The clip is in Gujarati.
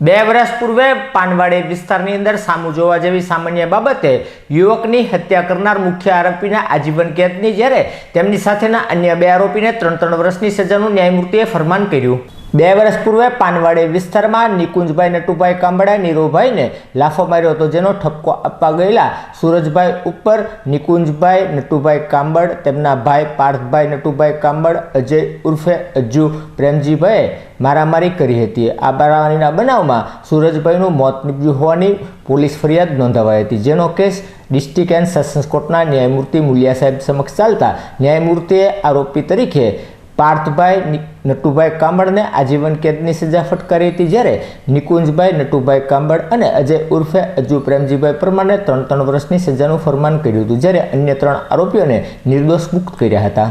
બે વર્ષ પૂર્વે પાનવાડી વિસ્તારની અંદર સામુ જોવા જેવી સામાન્ય બાબતે યુવકની હત્યા કરનાર મુખ્ય આરોપીના આજીવન કેદની જ્યારે તેમની સાથેના અન્ય બે આરોપીને ત્રણ ત્રણ વર્ષની સજાનું ન્યાયમૂર્તિએ ફરમાન કર્યું. બે વર્ષ પૂર્વે પાનવાડી વિસ્તારમાં નિકુંજભાઈ, નટુભાઈ કાંબડા નીરુભાઈને લાફો માર્યો હતો, જેનો ઠપકો આપવા ગયેલા સુરજભાઈ ઉપર નિકુંજભાઈ, નટુભાઈ કાંબળ તેમના ભાઈ પાર્થભાઈ, નટુભાઈ કાંબળ અજય ઉર્ફે અજ્જુ પ્રેમજીભાઈએ મારામારી કરી હતી. આ મારામારીના બનાવમાં સુરજભાઈનું મોત નીપજ્યું હોવાની પોલીસ ફરિયાદ નોંધાવાઈ હતી, જેનો કેસ ડિસ્ટ્રિક્ટ એન્ડ સેશન્સ કોર્ટના ન્યાયમૂર્તિ મુલિયા સાહેબ સમક્ષ ચાલતા ન્યાયમૂર્તિએ આરોપી તરીકે પાર્થભાઈ નટુભાઈ કાંબળને આજીવન કેદની સજા ફટકારી હતી જ્યારે નિકુંજભાઈ, નટુભાઈ કાંબળ અને અજય ઉર્ફે અજુ પ્રેમજીભાઈ પરમારને ત્રણ ત્રણ વર્ષની સજાનું ફરમાન કર્યું હતું, જ્યારે અન્ય ત્રણ આરોપીઓને નિર્દોષ મુક્ત કર્યા હતા.